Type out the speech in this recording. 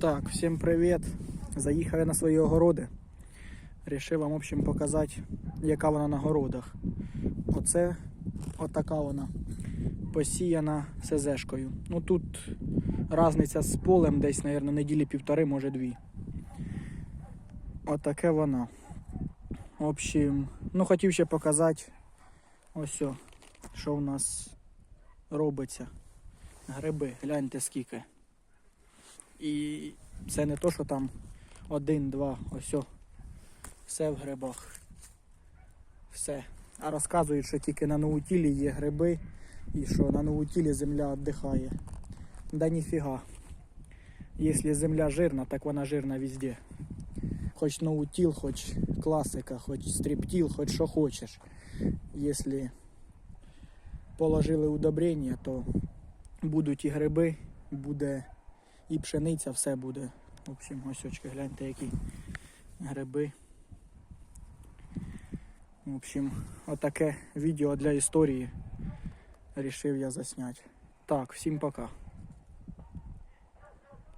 Так, всім привіт. Заїхав я на свої огороди. Рішив вам, в общем, показати, яка вона на городах. Оце отака вона. Посіяна СЗшкою. Ну тут різниця з полем десь, мабуть, неділі півтори, може дві. Отаке вона. В общем, ну хотів ще показати ось, що в нас робиться. Гриби, гляньте скільки. І це не то, що там один, два, ось. о. Все в грибах. Все. А розказують, що тільки на Наутілі є гриби і що на Наутілі земля віддихає. Да ніфіга. Якщо земля жирна, так вона жирна везде. Хоч наутіл, хоч класика, хоч стріптіл, хоч що хочеш. Якщо положили удобрення, то будуть і гриби, буде і пшениця, все буде. В общем, ось очки, гляньте, які гриби. В общем, отаке відео для історії рішив я засняти. Так, всім пока.